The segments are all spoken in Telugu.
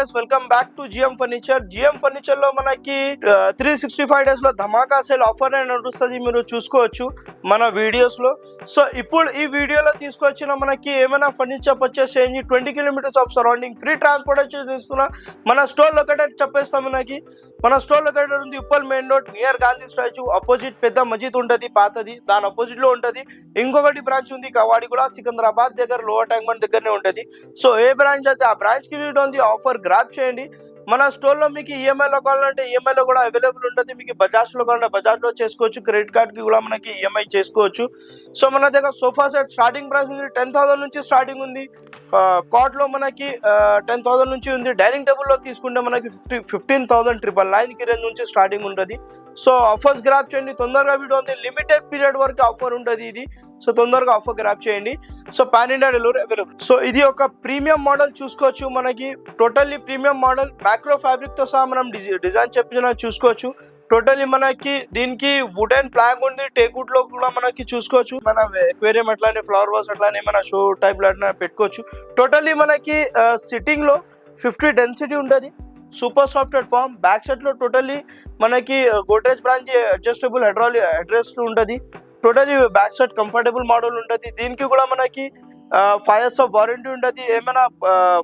Viewers welcome back to GM furniture GM ఫర్నిచర్లో మనకి త్రీ సిక్స్టీ ఫైవ్ డేస్లో ధమాకా సేల్ ఆఫర్ అని నడుస్తుంది. మీరు చూసుకోవచ్చు మన వీడియోస్లో. సో ఇప్పుడు ఈ వీడియోలో తీసుకొచ్చిన మనకి ఏమైనా ఫర్నిచర్ పర్చేస్ చేయండి. Twenty kilometres of surrounding free transportation ఇస్తున్నా మన స్టోర్ లొకేటెడ్ చెప్పేస్తాం మనకి. మన స్టోర్ లొకేటెడ్ ఉంది Uppal main road near Gandhi statue. Opposite పెద్ద మజీద్ ఉంటుంది పాతది. దాని అపోజిట్లో ఉంటుంది. ఇంకొకటి బ్రాంచ్ ఉంది కవాడిగూడ సికింద్రాబాద్ దగ్గర లోవర్ ట్యాంక్ బండ్ దగ్గరనే ఉంటుంది. సో ఏ బ్రాంచ్ అయితే ఆ బ్రాంచ్కి ఉంది ఆఫర్ గ్రాప్ చేయండి. మన స్టోర్లో మీకు ఈఎంఐలో కావాలంటే ఈఎంఐలో కూడా అవైలబుల్ ఉంటుంది. మీకు బజాజ్లో కావాలంటే బజాజ్లో చేసుకోవచ్చు. క్రెడిట్ కార్డ్కి కూడా మనకి ఈఎంఐ చేసుకోవచ్చు. సో మన దగ్గర సోఫా సెట్ స్టార్టింగ్ ప్రైస్ ఉంది. టెన్ థౌసండ్ నుంచి స్టార్టింగ్ ఉంది. కాట్లో మనకి టెన్ థౌసండ్ నుంచి ఉంది. డైనింగ్ టేబుల్లో తీసుకుంటే మనకి ఫిఫ్టీ ఫిఫ్టీన్ థౌసండ్ ట్రిపుల్ నైన్కి రేంజ్ నుంచి స్టార్టింగ్ ఉంటుంది. సో ఆఫర్స్ గ్రాప్ చేయండి. తొందరగా వీడియో ఉంది. లిమిటెడ్ పీరియడ్ వరకు ఆఫర్ ఉంటుంది ఇది. సో తొందరగా ఆఫర్ గ్రాప్ చేయండి. So pan India delivery available so ఇది ఒక ప్రీమియం మోడల్ చూసుకోవచ్చు మనకి. టోటల్లీ ప్రీమియం మోడల్ మ్యాక్రో ఫ్యాబ్రిక్తో సహా మనం డిజైన్ డిజైన్ చెప్పిన చూసుకోవచ్చు. టోటల్లీ మనకి దీనికి వుడెన్ ప్లాగ్ ఉంది. టేకుడ్లో కూడా మనకి చూసుకోవచ్చు. మన ఎక్వేరియం అట్లానే ఫ్లవర్ వాస్ అట్లానే మన షో టైప్ అట్లా పెట్టుకోవచ్చు. టోటల్లీ మనకి సిట్టింగ్లో ఫిఫ్టీ డెన్సిటీ ఉంటుంది. సూపర్ సాఫ్ట్ ఫామ్ బ్యాక్ సైడ్లో టోటల్లీ మనకి Godrej branch adjustable hydraulic address ఉంటుంది. Totally back side comfortable model ఉంటుంది. దీనికి కూడా మనకి ఫైవ్ ఇయర్స్ ఆఫ్ వారంటీ ఉంటుంది. ఏమైనా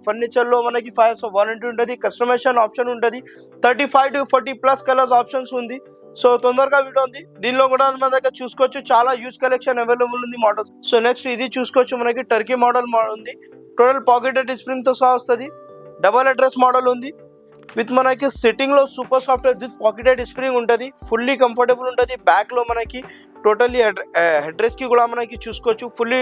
ఫర్నిచర్లో మనకి ఫైవ్ ఇయర్స్ ఆఫ్ వారంటీ ఉంటుంది. కస్టమైజేషన్ ఆప్షన్ ఉంటుంది. Thirty five to forty plus colours options ఉంది. సో తొందరగా వీడియో ఉంది. దీనిలో కూడా మన దగ్గర చూసుకోవచ్చు. చాలా యూజ్ కలెక్షన్ అవైలబుల్ ఉంది మోడల్స్ సో నెక్స్ట్ ఇది చూసుకోవచ్చు మనకి టర్కీ మోడల్ ఉంది. టోటల్ పాకెటెడ్ స్ప్రింగ్తో సహా వస్తుంది. డబల్ అడ్రస్ మోడల్ ఉంది. విత్ మనకి సిట్టింగ్లో super soft with pocketed spring ఉంటుంది ఫుల్లీ కంఫర్టబుల్ ఉంటుంది బ్యాక్లో మనకి టోటల్లీ హెడ్రెస్కి కూడా మనకి చూసుకోవచ్చు ఫుల్లీ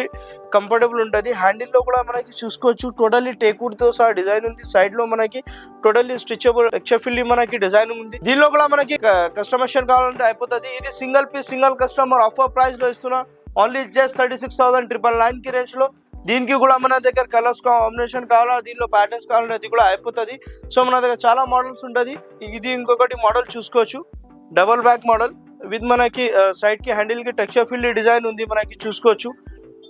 కంఫర్టబుల్ ఉంటుంది హ్యాండిల్లో కూడా మనకి చూసుకోవచ్చు టోటల్లీ టేకుడ్తో సహా డిజైన్ ఉంది సైడ్లో మనకి టోటల్లీ స్ట్రిచబుల్ టెక్చర్ ఫిల్లీ మనకి డిజైన్ ఉంది. దీనిలో కూడా మనకి కస్టమర్షన్ కావాలంటే అయిపోతుంది ఇది single piece single customer offer ప్రైస్లో ఇస్తున్నా only just thirty six thousand triple నైన్కి రేంజ్లో దీనికి కూడా మన దగ్గర కలర్స్ కాంబినేషన్ కావాలా దీనిలో ప్యాటర్న్స్ కావాలంటే అది కూడా అయిపోతుంది. సో మన దగ్గర చాలా మోడల్స్ ఉంటుంది. ఇది ఇంకొకటి మోడల్ చూసుకోవచ్చు. డబల్ బ్యాక్ మోడల్ విత్ మనకి సైడ్కి హ్యాండిల్కి టెక్స్చర్ ఫిల్ డిజైన్ ఉంది మనకి చూసుకోవచ్చు.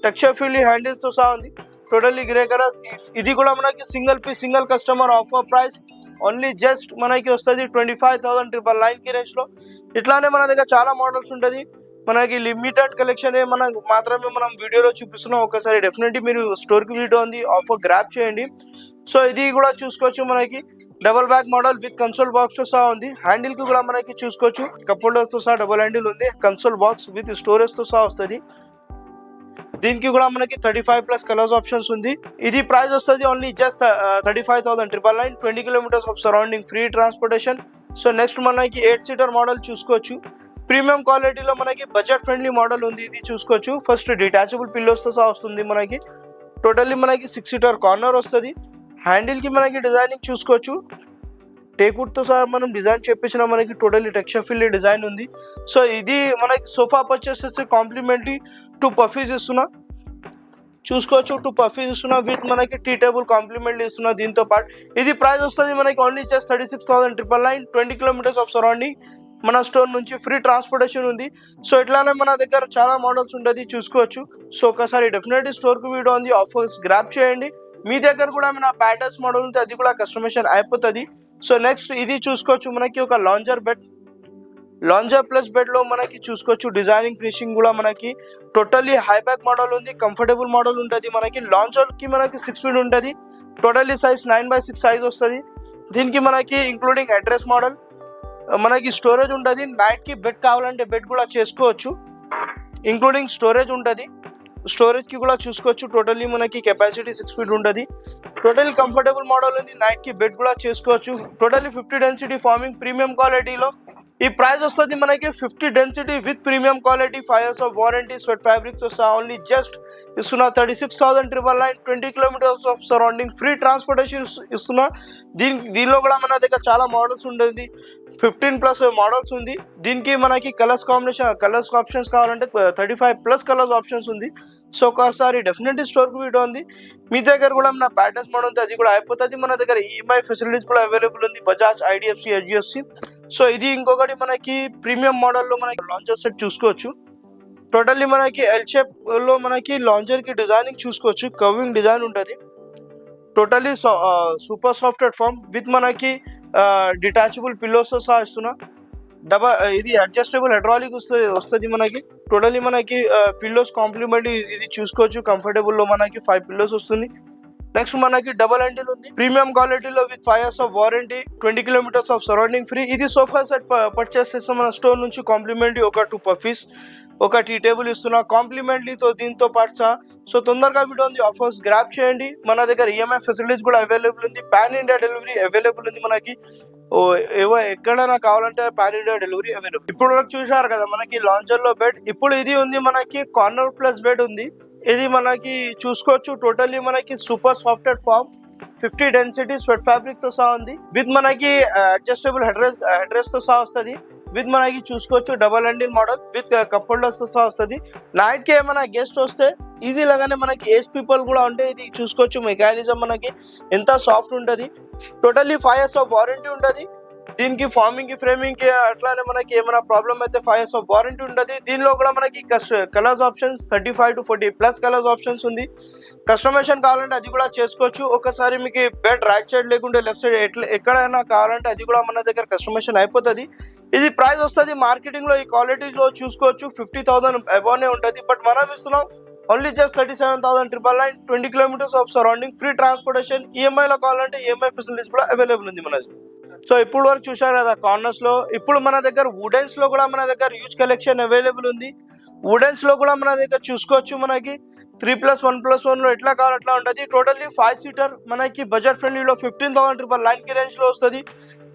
టెక్స్చర్ ఫిల్ హ్యాండిల్తో సహా ఉంది. టోటల్లీ గ్రే కలర్ ఇది కూడా మనకి single piece single customer offer price only just మనకి వస్తుంది ట్వంటీ ఫైవ్ థౌసండ్ ట్రిపుల్ నైన్కి లో. ఇట్లానే మన దగ్గర చాలా మోడల్స్ ఉంటుంది. మనకి లిమిటెడ్ కలెక్షన్ మనకు మాత్రమే మనం వీడియోలో చూపిస్తున్నాం. ఒకసారి డెఫినెట్లీ మీరు స్టోర్కి వీడియో ఉంది ఆఫర్ గ్రాప్ చేయండి. సో ఇది కూడా చూసుకోవచ్చు మనకి. Double back model with console బాక్స్తో సహా ఉంది. హ్యాండిల్కి కూడా మనకి చూసుకోవచ్చు. కప్తో సహా డబల్ హ్యాండిల్ ఉంది. కన్సోల్ బాక్స్ విత్ స్టోరేజ్తో సహా వస్తుంది. దీనికి కూడా మనకి thirty five plus colours options ఉంది. ఇది ప్రైస్ వస్తుంది only just thirty five thousand triple nine twenty kilometres of surrounding free transportation so next మనకి ఎయిట్ సీటర్ మోడల్ చూసుకోవచ్చు. ప్రీమియం క్వాలిటీలో మనకి బడ్జెట్ ఫ్రెండ్లీ మోడల్ ఉంది ఇది చూసుకోవచ్చు. ఫస్ట్ డిటాచబుల్ పిల్లోస్తో సహా వస్తుంది మనకి. టోటల్లీ మనకి సిక్స్ సీటర్ కార్నర్ వస్తుంది. హ్యాండిల్కి మనకి డిజైనింగ్ చూసుకోవచ్చు. టేకుడ్తో సహా మనం డిజైన్ చేపించిన మనకి టోటల్లీ టెక్స్చర్ ఫిల్ డిజైన్ ఉంది. సో ఇది మనకి సోఫా పర్చేస్ చేస్తే కాంప్లిమెంటరీ టూ పఫీస్ ఇస్తున్నా. చూసుకోవచ్చు టూ పఫీస్ ఇస్తున్నా. విత్ మనకి టీ టేబుల్ కాంప్లిమెంట్ ఇస్తున్నా దీంతో పాటు. ఇది ప్రైస్ వస్తుంది మనకి only just thirty six thousand triple nine twenty kilometres of surrounding మన స్టోర్ నుంచి ఫ్రీ ట్రాన్స్పోర్టేషన్ ఉంది. సో ఇట్లానే మన దగ్గర చాలా మోడల్స్ ఉంటుంది చూసుకోవచ్చు. సో ఒకసారి డెఫినెట్లీ స్టోర్కి వీడియో ఉంది ఆఫర్స్ గ్రాప్ చేయండి. మీ దగ్గర కూడా మన ప్యాటర్న్స్ మోడల్ ఉంటే అది కూడా కస్టమేషన్ అయిపోతుంది. సో నెక్స్ట్ ఇది చూసుకోవచ్చు మనకి ఒక లాంజర్ బెడ్. లాంజర్ ప్లస్ బెడ్లో మనకి చూసుకోవచ్చు డిజైనింగ్ ఫినిషింగ్ కూడా మనకి. టోటల్లీ హై బ్యాక్ మోడల్ ఉంది కంఫర్టబుల్ మోడల్ ఉంటుంది మనకి. లాంజర్కి మనకి సిక్స్ ఫీట్ ఉంటుంది totally size nine by six size వస్తుంది. దీనికి మనకి ఇంక్లూడింగ్ అడ్రస్ మోడల్. మనకి స్టోరేజ్ ఉంటుంది. నైట్కి బెడ్ కావాలంటే బెడ్ కూడా చేసుకోవచ్చు. ఇంక్లూడింగ్ స్టోరేజ్ ఉంటుంది. స్టోరేజ్కి కూడా చూసుకోవచ్చు. టోటల్లీ మనకి కెపాసిటీ సిక్స్ ఫీట్ ఉంటుంది. టోటల్ కంఫర్టబుల్ మోడల్ ఉంది. నైట్కి బెడ్ కూడా చేసుకోవచ్చు. Totally fifty density foaming premium క్వాలిటీలో ఈ ప్రైస్ వస్తుంది మనకి fifty density with premium quality five years of warranty suede ఫ్యాబ్రిక్తో సహా ఓన్లీ జస్ట్ ఇస్తున్నా. Thirty six thousand triple nine twenty kilometres of surrounding free transportation ఇస్తున్నా. దీని దీనిలో కూడా మన దగ్గర చాలా మోడల్స్ ఉంటుంది ఫిఫ్టీన్ ప్లస్ మోడల్స్ ఉంది. దీనికి మనకి కలర్స్ కాంబినేషన్ కలర్స్ ఆప్షన్స్ కావాలంటే thirty five plus colours options ఉంది. సో ఒకసారి డెఫినెట్లీ స్టోర్కి వీడియో ఉంది. మీ దగ్గర కూడా మన ప్యాటర్న్స్ మోడల్ ఉంది అది కూడా అయిపోతుంది. మన దగ్గర ఈఎంఐ ఫెసిలిటీస్ కూడా అవైలబుల్ ఉంది. బజాజ్ ఐడిఎఫ్సి హెచ్డిఎఫ్సి సో ఇది ఇంకొకటి మనకి ప్రీమియం మోడల్లో మనకి లాంచర్ సెట్ చూసుకోవచ్చు. టోటల్లీ మనకి ఎల్లో మనకి లాంచర్కి డిజైనింగ్ చూసుకోవచ్చు. కవింగ్ డిజైన్ ఉంటుంది. Totally super software foam with మనకి డిటాచబుల్ పిల్లోస్ సహా ఇస్తున్నా. డబల్ ఇది అడ్జస్టబుల్ హైడ్రాలిక్ వస్తుంది వస్తుంది మనకి. టోటల్లీ మనకి పిల్లోస్ కాంప్లిమెంట్ ఇది చూసుకోవచ్చు. కంఫర్టబుల్లో మనకి ఫైవ్ పిల్లోస్ వస్తుంది. నెక్స్ట్ మనకి డబల్ హ్యాండిల్ ఉంది. ప్రీమియం క్వాలిటీలో with five years of warranty twenty kilometres of surrounding free ఇది సోఫా సెట్ పర్చేస్ చేస్తే మన స్టోర్ నుంచి కాంప్లిమెంటరీ ఒక టూ పఫీస్ ఒక టీ టేబుల్ ఇస్తున్నా. కాంప్లిమెంట్లీతో దీంతో పాటు సహా సో తొందరగా వీడియో ఉంది. ఆఫర్స్ గ్రాప్ చేయండి. మన దగ్గర ఈఎంఐ ఫెసిలిటీస్ కూడా అవైలబుల్ ఉంది. పాన్ ఇండియా డెలివరీ అవైలబుల్ ఉంది మనకి. ఓ ఏవో ఎక్కడైనా కావాలంటే పాన్ ఇండియా డెలివరీ అవైలబుల్ ఇప్పుడు వరకు చూసారు కదా మనకి లాంచర్లో బెడ్ ఇప్పుడు ఇది ఉంది మనకి కార్నర్ ప్లస్ బెడ్ ఉంది. ఇది మనకి చూసుకోవచ్చు. టోటల్లీ మనకి super software foam fifty density suede ఫ్యాబ్రిక్తో సహా ఉంది. విత్ మనకి అడ్జస్టబుల్ హెడ్రెస్ హెడ్రెస్తో సహా వస్తుంది. విత్ మనకి చూసుకోవచ్చు డబల్ హ్యాండిల్ మోడల్ విత్ కంఫోల్డర్స్తో సహా వస్తుంది. నైట్కి ఏమైనా గెస్ట్ వస్తే ఈజీ లాగానే మనకి ఏజ్ పీపుల్ కూడా ఉంటే ఇది చూసుకోవచ్చు. మెకానిజం మనకి ఎంత సాఫ్ట్ ఉంటుంది. Totally five years of warranty ఉంటుంది. దీనికి ఫార్మింగ్కి ఫ్రేమింగ్కి అట్లానే మనకి ఏమైనా ప్రాబ్లమ్ అయితే ఫైవ్ ఇయర్స్ ఆఫ్ వారంటీ ఉండదు దీనిలో కూడా మనకి colours options thirty five to forty plus colours options ఉంది. కస్టమైజేషన్ కావాలంటే అది కూడా చేసుకోవచ్చు. ఒకసారి మీకు బెడ్ రైట్ సైడ్ లేకుంటే లెఫ్ట్ సైడ్ ఎట్లా ఎక్కడైనా కావాలంటే అది కూడా మన దగ్గర కస్టమైజేషన్ అయిపోతుంది. ఇది ప్రైస్ వస్తుంది మార్కెటింగ్లో ఈ క్వాలిటీలో చూసుకోవచ్చు. ఫిఫ్టీ థౌసండ్ అబౌనే ఉంటుంది. బట్ మనం ఇస్తున్నాం only just thirty seven thousand triple nine twenty kilometres of surrounding free transportation ఈఎంఐలో కావాలంటే ఈఎంఐ ఫెసిలిటీస్ కూడా అవైలబుల్ ఉంది మనది. సో ఇప్పుడు వరకు చూసారు కదా కార్నర్స్లో ఇప్పుడు మన దగ్గర వుడెన్స్లో కూడా మన దగ్గర యూజ్ కలెక్షన్ అవైలబుల్ ఉంది. వుడెన్స్లో కూడా మన దగ్గర చూసుకోవచ్చు మనకి. త్రీ ప్లస్ వన్ ప్లస్ వన్లో ఎట్లా కావాలి అట్లా ఉంటుంది. టోటల్లీ ఫైవ్ సీటర్ మనకి బడ్జెట్ ఫ్రెండ్లీలో ఫిఫ్టీన్ థౌసండ్ ట్రిపుల్ నైన్కి వస్తుంది.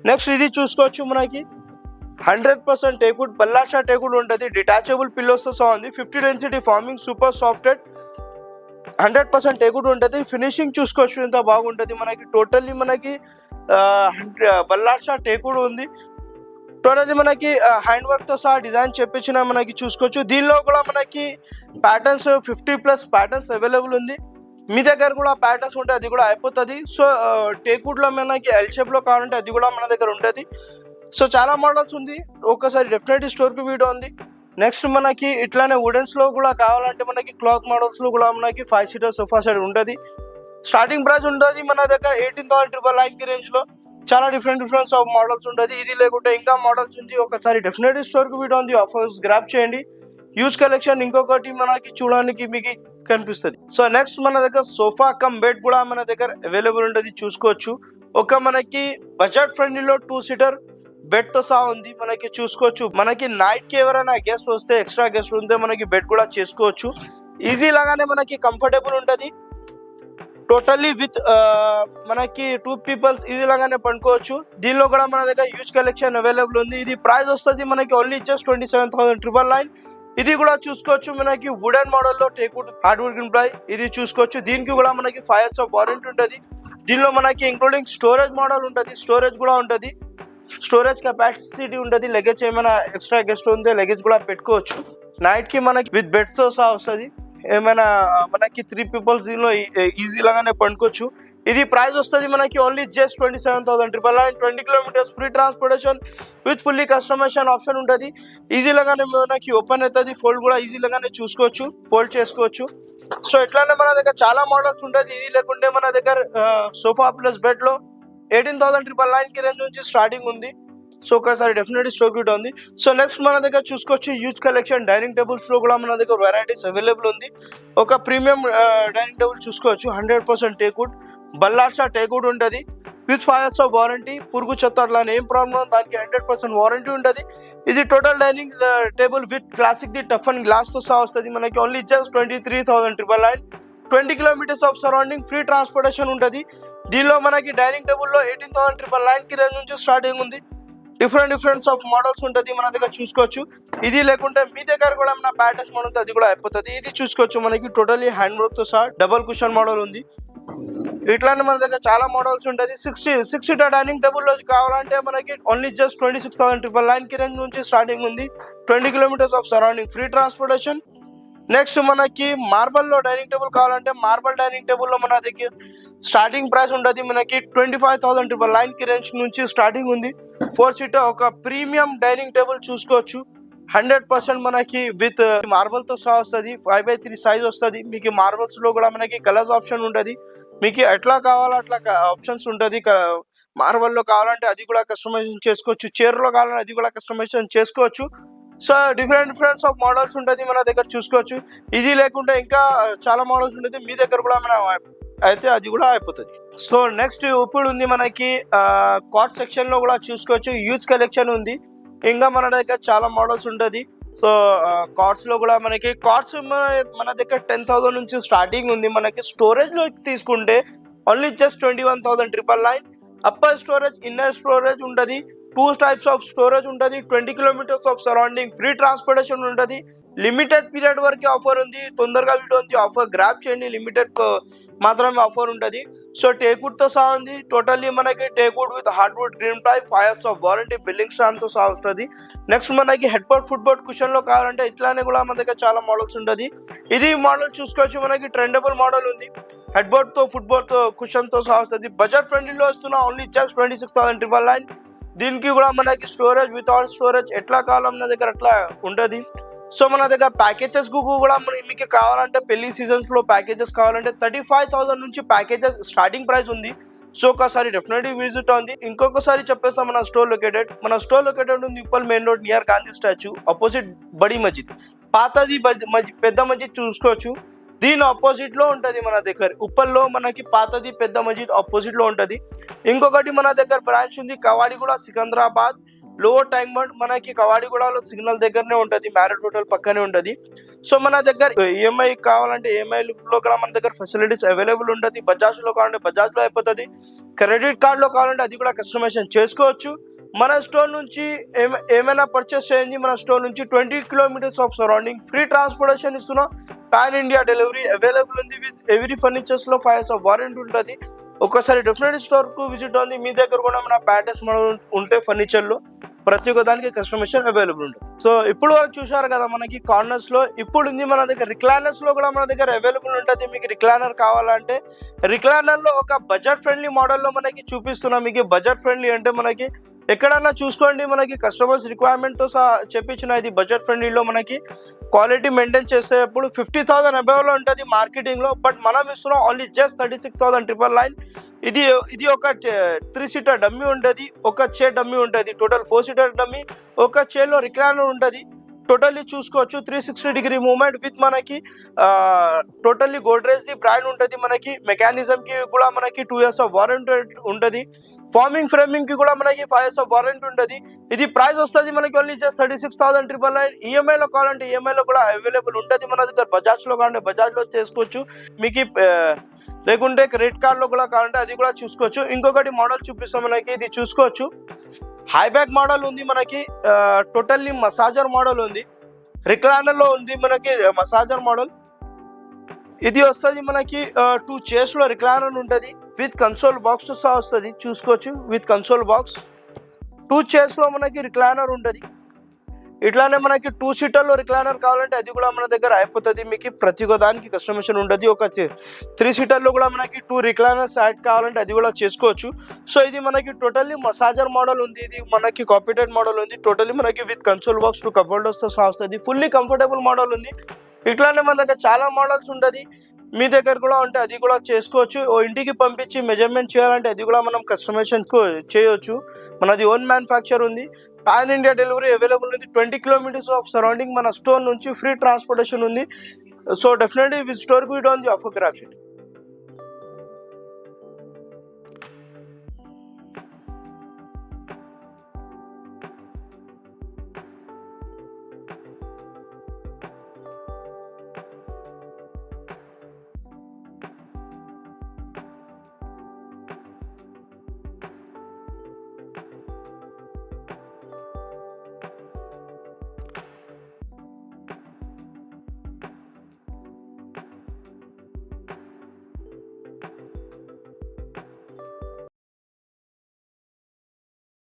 నెక్స్ట్ ఇది చూసుకోవచ్చు మనకి. Hundred percent teakwood Ballarshah teakwood ఉంటుంది. డిటాచబుల్ పిల్లోస్తో సహా ఉంది. Fifty density foaming super software hundred percent tucked ఉంటుంది ఫినిషింగ్ చూసుకోవచ్చు ఎంత బాగుంటుంది మనకి. టోటల్లీ మనకి బల్లాషా టేకుడ్ ఉంది టోటల్లీ మనకి హ్యాండ్ వర్క్తో సహా డిజైన్ చెప్పించిన మనకి చూసుకోవచ్చు. దీనిలో కూడా మనకి patterns fifty plus patterns available ఉంది. మీ దగ్గర కూడా ప్యాటర్న్స్ ఉంటే అది కూడా అయిపోతుంది. సో టేకుడ్లో మనకి ఎల్ షేప్లో కావాలంటే అది కూడా మన దగ్గర ఉంటుంది. సో చాలా మోడల్స్ ఉంది. ఒక్కసారి డెఫినెట్లీ స్టోర్కి వీడియో ఉంది. నెక్స్ట్ మనకి ఇట్లానే వుడెన్స్లో కూడా కావాలంటే మనకి క్లాత్ మోడల్స్లో కూడా మనకి ఫైవ్ సీటర్ సోఫా సెట్ ఉంటుంది. స్టార్టింగ్ ప్రైస్ ఉంటుంది మన దగ్గర ఎయిటీన్ థౌసండ్ ట్రిపుల్ నైన్కి రేంజ్లో చాలా డిఫరెంట్ డిఫరెన్స్ ఆఫ్ మోడల్స్ ఉంటుంది. ఇది లేకుంటే ఇంకా మోడల్స్ ఉంది. ఒకసారి డెఫినెట్లీ స్టోర్కి వీడియో ఉంది. ఆఫర్స్ గ్రాప్ చేయండి. యూజ్ కలెక్షన్ ఇంకొకటి మనకి చూడడానికి మీకు కనిపిస్తుంది. సో నెక్స్ట్ మన దగ్గర సోఫా కమ్ బెడ్ కూడా మన దగ్గర అవైలబుల్ ఉంటుంది. చూసుకోవచ్చు. ఒక మనకి బడ్జెట్ ఫ్రెండ్లీలో టూ సీటర్ బెడ్తో సహా ఉంది. మనకి చూసుకోవచ్చు. మనకి నైట్కి ఎవరైనా గెస్ట్ వస్తే ఎక్స్ట్రా గెస్ట్ ఉంటే మనకి బెడ్ కూడా చేసుకోవచ్చు. ఈజీ లాగానే మనకి కంఫర్టబుల్ ఉంటది. టోటల్లీ విత్ మనకి టూ పీపుల్స్ ఈజీ లాగానే పండుకోవచ్చు. దీనిలో కూడా మన దగ్గర యూజ్ కలెక్షన్ అవైలబుల్ ఉంది. ఇది ప్రైస్ వస్తుంది మనకి only just twenty seven thousand triple nine ఇది కూడా చూసుకోవచ్చు మనకి వుడెన్ మోడల్లో టేక్వుడ్ హార్డ్వుడ్ ఎంప్లాయ్ ఇది చూసుకోవచ్చు. దీనికి కూడా మనకి ఫైవ్ ఇయర్స్ ఆఫ్ వారంటీ ఉంటుంది. దీనిలో మనకి ఇంక్లూడింగ్ స్టోరేజ్ మోడల్ ఉంటుంది. స్టోరేజ్ కూడా ఉంటుంది. స్టోరేజ్ కెపాసిటీ ఉంటుంది లగేజ్ ఏమైనా ఎక్స్ట్రా గెస్ట్ ఉంటే లగేజ్ కూడా పెట్టుకోవచ్చు. నైట్కి మనకి విత్ బెడ్స్తో సహా వస్తుంది. ఏమైనా మనకి త్రీ పీపుల్స్ దీనిలో ఈజీ లాగానే పండుకోవచ్చు. ఇది ప్రైస్ వస్తుంది మనకి only just twenty seven thousand triple nine twenty kilometres free transportation with fully customization option ఉంటుంది. ఈజీ లాగానే మనకి ఓపెన్ అవుతుంది ఫోల్డ్ కూడా ఈజీ లాగానే చూసుకోవచ్చు ఫోల్డ్ చేసుకోవచ్చు. సో ఎట్లానే మన దగ్గర చాలా మోడల్స్ ఉంటుంది. ఇది లేకుంటే మన దగ్గర సోఫా ప్లస్ బెడ్లో ఎయిటీన్ థౌసండ్ ట్రిపుల్ నైన్కి రేంజ్ నుంచి స్టార్టింగ్ ఉంది. సో ఒకసారి డెఫినెట్లీ స్టోక్ ఇట్ ఉంది. సో నెక్స్ట్ మన దగ్గర చూసుకోవచ్చు యూజ్ కలెక్షన్ డైనింగ్ టేబుల్స్లో కూడా మన దగ్గర వెరైటీస్ అవైలబుల్ ఉంది. ఒక ప్రీమియం డైనింగ్ టేబుల్ చూసుకోవచ్చు. Hundred percent teakwood Ballarsha teakwood ఉంటుంది. With five years of warranty పురుగు చెత్త అట్లా ఏం ప్రాబ్లం దానికి హండ్రెడ్ పర్సెంట్ వారంటీ ఉంటుంది. ఇది total dining table with classic the tough and గ్లాస్తో సహా వస్తుంది. మనకి only just twenty three thousand triple nine twenty kilometres of surrounding free transportation ఉంటుంది. దీనిలో మనకి డైనింగ్ టేబుల్లో ఎయిటీన్ థౌసండ్ ట్రిపుల్ నైన్కి రేంజ్ నుంచి స్టార్టింగ్ ఉంది. డిఫరెంట్ డిఫరెంట్స్ ఆఫ్ మోడల్స్ ఉంటుంది మన దగ్గర చూసుకోవచ్చు. ఇది లేకుంటే మీ దగ్గర కూడా ఏమైనా బ్యాటర్స్ మోడల్ ఉంటే అది కూడా అయిపోతుంది. ఇది చూసుకోవచ్చు మనకి టోటలీ హ్యాండ్ వర్క్తో సహా డబల్ కుషన్ మోడల్ ఉంది. ఇట్లానే మన దగ్గర చాలా మోడల్స్ ఉంటుంది. సిక్స్టీ సిక్స్ సీటర్ డైనింగ్ టేబుల్లో కావాలంటే మనకి only just twenty six thousand triple నైన్కి రేంజ్ నుంచి స్టార్టింగ్ ఉంది. Twenty kilometres of surrounding free transportation. Next మనకి మార్బల్లో డైనింగ్ టేబుల్ కావాలంటే మార్బల్ డైనింగ్ టేబుల్లో మన దగ్గర స్టార్టింగ్ ప్రైస్ ఉంటుంది మనకి ట్వంటీ ఫైవ్ థౌసండ్ ట్రిపుల్ లైన్కి రేంజ్ నుంచి స్టార్టింగ్ ఉంది. ఫోర్ సీటర్ ఒక ప్రీమియం డైనింగ్ టేబుల్ చూసుకోవచ్చు. హండ్రెడ్ పర్సెంట్ మనకి విత్ మార్బల్ uh, తో సహా వస్తుంది. ఫైవ్ బై త్రీ సైజ్ వస్తుంది. మీకు మార్బల్స్లో కూడా మనకి కలర్స్ ఆప్షన్ ఉంటుంది మీకు ఎట్లా కావాలో అట్లా ఆప్షన్స్ ఉంటుంది మార్బల్లో కావాలంటే అది కూడా కస్టమైజేషన్ చేసుకోవచ్చు. చీరలో కావాలంటే అది కూడా కస్టమైజేషన్ చేసుకోవచ్చు. So different difference of models ఉంటుంది మన దగ్గర చూసుకోవచ్చు. ఇది లేకుంటే ఇంకా చాలా మోడల్స్ ఉంటుంది మీ దగ్గర కూడా మనం అయితే అది కూడా అయిపోతుంది. సో నెక్స్ట్ ఇప్పుడు ఉంది మనకి కాట్ సెక్షన్లో కూడా చూసుకోవచ్చు. యూజ్ కలెక్షన్ ఉంది. ఇంకా మన దగ్గర చాలా మోడల్స్ ఉంటుంది. సో కార్డ్స్లో కూడా మనకి కార్డ్స్ మన దగ్గర టెన్ థౌసండ్ నుంచి స్టార్టింగ్ ఉంది. మనకి స్టోరేజ్లో తీసుకుంటే only just twenty one thousand triple nine upper storage inner storage ఉంటుంది. టూ టైప్స్ ఆఫ్ స్టోరేజ్ ఉంటుంది twenty kilometres of surrounding free transportation ఉంటుంది. లిమిటెడ్ పీరియడ్ వరకే ఆఫర్ ఉంది తొందరగా వీటి ఉంది ఆఫర్ గ్రాప్ చేయండి లిమిటెడ్ uh, మాత్రమే ఆఫర్ ఉంటుంది. సో టేక్వుడ్తో సహా ఉంది. టోటల్లీ మనకి teakwood with hardwood green type five years of warranty billing స్టాండ్తో సహా వస్తుంది. నెక్స్ట్ మనకి హెడ్ బోర్డ్ ఫుట్ బోర్డ్ కావాలంటే ఇట్లానే కూడా మన దగ్గర చాలా మోడల్స్ ఉంటుంది. ఇది మోడల్ చూసుకోవచ్చు మనకి ట్రెండబుల్ మోడల్ ఉంది. హెడ్ బోర్డ్ కుషన్తో ఫుట్ సహా వస్తుంది. బడ్జెట్ ఫ్రెండ్లీలో వస్తున్న only just twenty six thousand triple nine దీనికి కూడా మనకి స్టోరేజ్ వితౌట్ స్టోరేజ్ ఎట్లా కావాలో మన దగ్గర అట్లా ఉంటుంది. సో మన దగ్గర ప్యాకేజెస్ కూడా మన- మీకు కావాలంటే పెళ్ళి సీజన్స్లో ప్యాకేజెస్ కావాలంటే థర్టీ ఫైవ్ థౌసండ్ నుంచి ప్యాకేజెస్ స్టార్టింగ్ ప్రైస్ ఉంది. సో ఒకసారి డెఫినెట్లీ విజిట్ ఉంది ఇంకొకసారి చెప్పేస్తాం మన స్టోర్ లొకేటెడ్ మన స్టోర్ లొకేటెడ్ ఉంది Uppal main road near Gandhi statue opposite Badi Masjid పాతది మస్జిద్- పెద్ద మస్జిద్ చూసుకోవచ్చు. దీని ఆపోజిట్లో ఉంటది మన దగ్గర. ఉప్పల్లో మనకి పాతది పెద్ద మస్జిద్ ఆపోజిట్లో ఉంటది. ఇంకొకటి మన దగ్గర బ్రాంచ్ ఉంది Kavadiguda Secunderabad. Lower tank bund మనకి కవాడిగూడలో సిగ్నల్ దగ్గరనే ఉంటది మ్యారెట్ హోటల్ పక్కనే ఉంటది. సో మన దగ్గర ఈఎంఐ కావాలంటే ఏఎంఐ లో కూడా మన దగ్గర ఫెసిలిటీస్ అవైలబుల్ ఉంటుంది. బజాజ్లో కావాలంటే బజాజ్లో అయిపోతుంది. క్రెడిట్ కార్డ్లో కావాలంటే అది కూడా కస్టమైజేషన్ చేసుకోవచ్చు. మన స్టోర్ నుంచి ఏమైనా పర్చేస్ చేయండి. మన స్టోర్ నుంచి twenty kilometres of surrounding free transportation ఇస్తున్నాం. పాన్ ఇండియా డెలివరీ అవైలబుల్ ఉంది. విత్ ఎవ్రీ ఫర్నిచర్స్లో ఫైవ్ ఇయర్స్ ఆఫ్ వారంటీ ఉంటుంది. ఒకసారి డెఫినెట్ స్టోర్కు విజిట్ ఉంది. మీ దగ్గర కూడా మన ప్యాటర్స్ మోడల్ ఉంటే ఫర్నిచర్లో ప్రతి ఒక్క దానికి కస్టమేషన్ అవైలబుల్ ఉంటుంది. సో ఇప్పుడు వరకు చూశారు కదా మనకి కార్నర్స్లో. ఇప్పుడు ఉంది మన దగ్గర రిక్లైనర్స్లో కూడా మన దగ్గర అవైలబుల్ ఉంటుంది. మీకు రిక్లైనర్ కావాలంటే రిక్లైనర్లో ఒక బడ్జెట్ ఫ్రెండ్లీ మోడల్లో మనకి చూపిస్తున్నాం. మీకు బడ్జెట్ ఫ్రెండ్లీ అంటే మనకి ఎక్కడన్నా చూసుకోండి మనకి కస్టమర్స్ రిక్వైర్మెంట్తో సహా చెప్పించిన ఇది బడ్జెట్ ఫ్రెండ్లీలో మనకి క్వాలిటీ మెయింటైన్ చేసేటప్పుడు ఫిఫ్టీ థౌసండ్ అబౌవ్లో ఉంటుంది మార్కెటింగ్లో బట్ మనం ఇస్తున్నాం only just thirty six thousand triple nine ఇది ఇది ఒక త్రీ సీటర్ డమ్మీ ఉంటుంది ఒక చే డమ్మీ ఉంటుంది టోటల్ ఫోర్ సీటర్ డమ్మీ ఒక చేలో రిక్లైనర్ ఉంటుంది. టోటల్లీ చూసుకోవచ్చు. Three sixty degree movement with మనకి టోటల్లీ గోడ్రేజ్ ది బ్రాండ్ ఉంటుంది మనకి. మెకానిజం కి కూడా మనకి టూ ఇయర్స్ ఆఫ్ వారంటీ ఉంటుంది. ఫార్మింగ్ ఫ్రేమింగ్కి కూడా మనకి ఫైవ్ ఇయర్స్ ఆఫ్ వారంటీ ఉంటుంది. ఇది ప్రైస్ వస్తుంది మనకి only just thirty six thousand triple nine ఈఎంఐలో కావాలంటే ఈఎంఐలో కూడా అవైలబుల్ ఉంటుంది మన దగ్గర బజాజ్లో కావాలంటే బజాజ్లో చేసుకోవచ్చు. మీకు లేకుంటే క్రెడిట్ కార్డ్లో కూడా కావాలంటే అది కూడా చూసుకోవచ్చు. ఇంకొకటి మోడల్ చూపిస్తాం మనకి ఇది చూసుకోవచ్చు. హై బ్యాక్ మోడల్ ఉంది మనకి టోటల్లీ మసాజర్ మోడల్ ఉంది. రిక్లైనర్లో ఉంది మనకి మసాజర్ మోడల్ ఇది వస్తుంది మనకి టూ చైర్స్లో రిక్లైనర్ ఉంటుంది. విత్ కన్సోల్ బాక్స్ సహా వస్తుంది. చూసుకోవచ్చు విత్ కన్సోల్ బాక్స్ టూ చైర్స్లో మనకి రిక్లైనర్ ఉంటుంది. ఇట్లానే మనకి టూ సీటర్లో రిక్లైనర్ కావాలంటే అది కూడా మన దగ్గర అయిపోతుంది. మీకు ప్రతి ఒక్క దానికి కస్టమేషన్ ఉంటుంది ఒక త్రీ సీటర్లో కూడా మనకి టూ రిక్లైనర్స్ యాడ్ కావాలంటే అది కూడా చేసుకోవచ్చు. సో ఇది మనకి టోటల్లీ మసాజర్ మోడల్ ఉంది. ఇది మనకి కాపీటెడ్ మోడల్ ఉంది. టోటల్లీ మనకి విత్ కన్సోల్ బాక్స్ టూ కబోర్డర్స్తో సహా వస్తుంది. ఫుల్లీ కంఫర్టబుల్ మోడల్ ఉంది. ఇట్లానే మన దగ్గర చాలా మోడల్స్ ఉంటుంది మీ దగ్గర కూడా ఉంటే అది కూడా చేసుకోవచ్చు. ఓ ఇంటికి పంపించి మెజర్మెంట్ చేయాలంటే అది కూడా మనం కస్టమైజేషన్ చేయొచ్చు. మనది ఓన్ మ్యానుఫ్యాక్చర్ ఉంది. పాన్ ఇండియా డెలివరీ అవైలబుల్ ఉంది. ట్వంటీ కిలోమీటర్స్ ఆఫ్ సరౌండింగ్ మన స్టోర్ నుంచి ఫ్రీ ట్రాన్స్పోర్టేషన్ ఉంది. సో డెఫినెట్లీ వి స్టోర్కి ఆఫర్ గ్రాఫిట్